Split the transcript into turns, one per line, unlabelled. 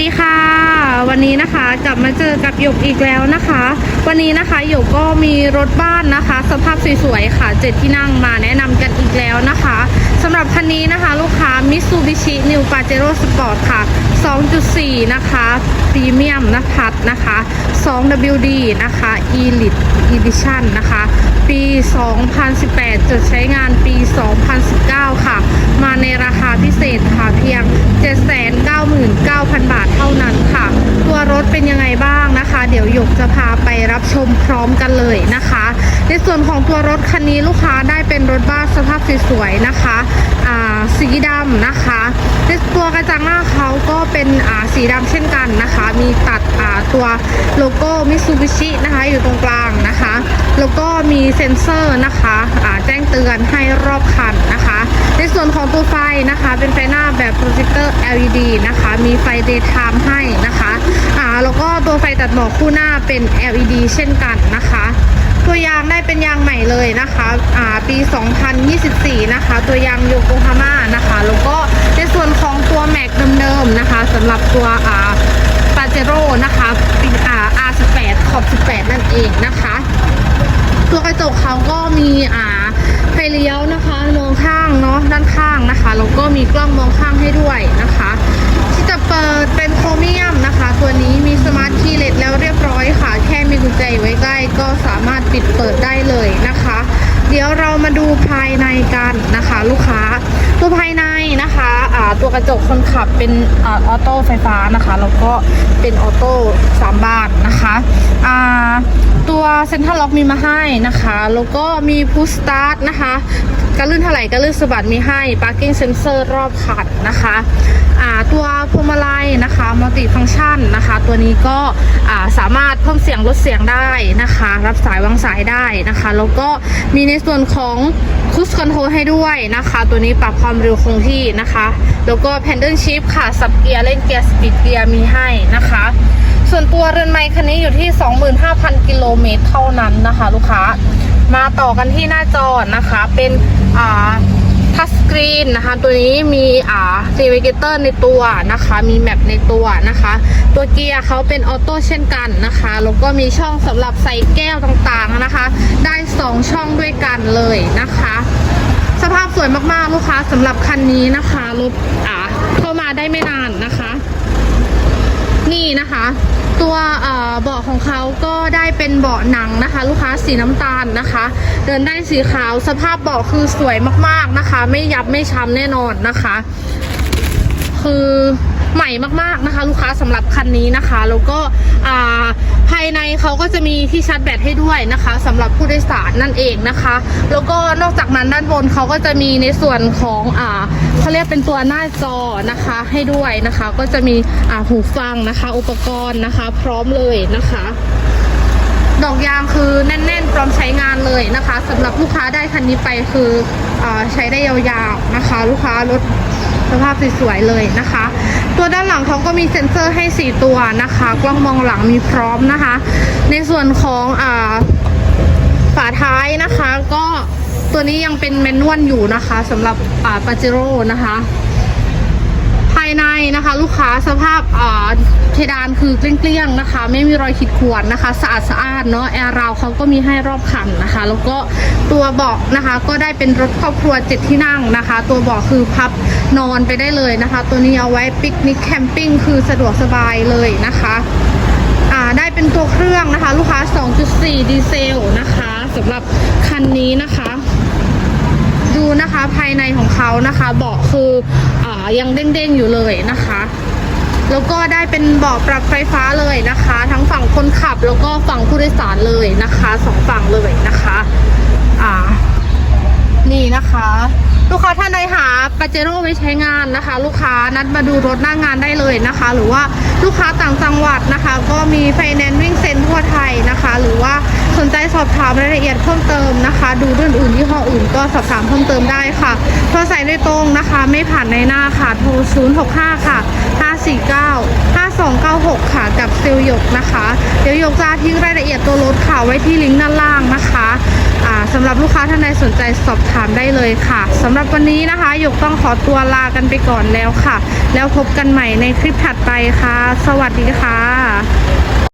วัสดีค่ะ วันนี้นะคะกลับมาเจอกับหยกอีกแล้วนะคะ วันนี้นะคะหยกก็มีรถบ้านนะคะ สภาพสวยๆค่ะเจ็ดที่นั่งมาแนะนำกันอีกแล้วนะคะ สำหรับคันนี้นะคะลูกค้า Mitsubishi New Pajero Sport ค่ะ 2.4 นะคะพรีเมียมนะพัดนะคะ 2WD นะคะ Elite Edition นะคะ ปี 2018 จะใช้งานปี 2019 ค่ะ มาในราคาพิเศษค่ะเพียง 799,000 บาทเท่านั้นค่ะ ตัวรถเป็นยังไงบ้างนะคะ เดี๋ยวหยกจะพาไปรับชมพร้อมกันเลยนะคะ ในส่วนของตัวรถคันนี้ลูกค้าได้เป็นรถบ้านสภาพสวยๆนะคะอ่าสีดำนะคะในตัวกระจังหน้าเขาก็เป็นอ่าสีดำเช่นกันนะคะ มีตัดอ่าตัวโลโก้มิ t ซูบิชินะคะอยู่ตรงกลางนะคะ แล้วก็มีเซ็นเซอร์นะคะอ่าแจ้งเตือนให้รอบคันนะคะ ในส่วนของตัวไฟนะคะเป็นไฟหน้าแบบโปรเจคเตอร์ LED นะคะ มีไฟ daytime ให้นะคะอ่าแล้วก็ตัวไฟตัดหมอกคู่หน้าเป็น LED เช่นกันนะคะ ตัวยางได้เป็นยางใหม่เลยนะคะอ่าปี 2024 นะคะ ตัวยางโยโกฮาม่านะคะ แล้วก็ในส่วนของตัวแม็กเดิมๆนะคะสำหรับตัวอ่าปาเจโร่นะคะปีอ่า R18 ขอบ 18 นั่นเองนะคะ ตัวกระจกเขาก็มีอ่าไฟเลี้ยวนะคะมองข้างเนาะด้านข้างนะคะแล้วก็มีกล้องมองข้างให้ด้วยนะคะ ที่จะเปิดเป็นโครเมียมนะคะ ตัวนี้มีสมาร์ทคีย์เลสแล้วเรียบร้อยค่ะ ระจกคนขับเป็นออโต้ไฟฟ้านะคะแล้วก็เป็นออโต้สามบานนะคะอ่าตัวเซ็นทรัลล็อกมีมาให้นะคะแล้วก็มีพุสตาร์ทนะคะกระลื่นเท่าไหร่กระลื่นสะบัดมีให้ parking sensor รอบคันนะคะอ่าตัวพวงมาลัยนะคะมัลติฟัง c t ชันนะคะ ตัวนี้ก็อ่าสามารถเพิ่มเสียงลดเสียงได้นะคะ รับสายวางสายได้นะคะ แล้วก็มีในส่วนของคุชคอนโทรลให้ด้วยนะคะ ตัวนี้ปรับความเร็วคงที่นะคะ แล้วก็ตัวแพนเดิลชิพค่ะ สับเกียร์เล่นเกียร์สปีดเกียร์มีให้นะคะ ส่วนตัวเรือนไม้คันนี้อยู่ที่ 25,000 กิโลเมตรเท่านั้นนะคะ ลูกค้า มาต่อกันที่หน้าจอนะคะ เป็นอ่าทัชสกรีนนะคะ ตัวนี้มีอ่าซีเวเกเตอร์ในตัวนะคะ มีแมปในตัวนะคะ ตัวเกียร์เขาเป็นออโต้เช่นกันนะคะ แล้วก็มีช่องสำหรับใส่แก้วต่างๆนะคะ ได้ 2 ช่องด้วยกันเลยนะคะ ภาพสวยมากๆ ลูกค้าสำหรับคันนี้นะคะรถอ่าเข้ามาได้ไม่นานนะคะ นี่นะคะ ตัวเบาะของเขาก็ได้เป็นเบาะหนังนะคะ ลูกค้าสีน้ำตาลนะคะ เดินได้สีขาวสภาพเบาะคือสวยมากๆนะคะ ไม่ยับไม่ช้ำแน่นอนนะคะ คือใหม่มากๆนะคะ ลูกค้าสำหรับคันนี้นะคะ แล้วก็อ่าภาย เขาก็จะมีที่ชาร์จแบตให้ด้วยนะคะสำหรับผู้โดยสารนั่นเองนะคะ แล้วก็นอกจากนั้นด้านบนเขาก็จะมีในส่วนของอ่าเขาเรียกเป็นตัวหน้าจอนะคะให้ด้วยนะคะ ก็จะมีอ่าหูฟังนะคะ อุปกรณ์นะคะ พร้อมเลยนะคะดอกยางคือแน่นๆ พร้อมใช้งานเลยนะคะสำหรับลูกค้าได้คันนี้ไปคืออาใช้ได้ยาวๆนะคะ ลูกค้ารถสภาพสวยๆเลยนะคะ ตัวด้านหลังเขาก็มีเซ็นเซอร์ให้ 4 ตัวนะคะ กล้องมองหลังมีพร้อมนะคะ ในส่วนของอาฝาท้ายนะคะ ก็ตัวนี้ยังเป็นแมนนวลอยู่นะคะสำหรับปาเจโร่นะคะ ภายในนะคะลูกค้าสภาพอ่าเพดานคือเกลี้ยงๆนะคะ ไม่มีรอยขีดข่วนนะคะ สะอาดสะอาดเนาะแอร์ราวเขาก็มีให้รอบคันนะคะ แล้วก็ตัวเบาะนะคะ ก็ได้เป็นรถครอบครัวเจ็ดที่นั่งนะคะ ตัวเบาะคือพับนอนไปได้เลยนะคะ ตัวนี้เอาไว้ปิกนิกแคมปิ้งคือสะดวกสบายเลยนะคะ อ่าได้เป็น รื่องนะคะ ลูกค้า 2.4 ดีเซลนะคะสำหรับคันนี้นะคะ ดูนะคะภายในของเขานะคะเบาะคืออายังเด้งๆอยู่เลยนะคะ แล้วก็ได้เป็นเบาะปรับไฟฟ้าเลยนะคะ ทั้งฝั่งคนขับแล้วก็ฝั่งผู้โดยสารเลยนะคะสองฝั่งเลยนะคะอ่านี่นะคะลูกค้าท่านใดหาปาเจโร่ไว้ใช้งานนะคะ ลูกค้านัดมาดูรถหน้างานได้เลยนะคะ หรือว่าลูกค้าต่างจังหวัดนะคะ ก็มีไฟแน ไทยนะคะ หรือว่าสนใจสอบถามรายละเอียดเพิ่มเติมนะคะ ดูรุ่นอื่นยี่ห้ออื่นก็สอบถามเพิ่มเติมได้ค่ะโทรใส่โดยตรงนะคะ ไม่ผ่านในหน้าค่ะโทร 065 ค่ะ 549 5296 ค่ะ กับเซลลหยกนะคะ เดี๋ยวหยกจะทิ้งรายละเอียดตัวรถค่ะไว้ที่ลิงก์ด้านล่างนะคะสำหรับลูกค้าท่านใดสนใจสอบถามได้เลยค่ะสำหรับวันนี้นะคะหยกต้องขอตัวลากันไปก่อนแล้วค่ะ แล้วพบกันใหม่ในคลิปถัดไปค่ะ สวัสดีค่ะ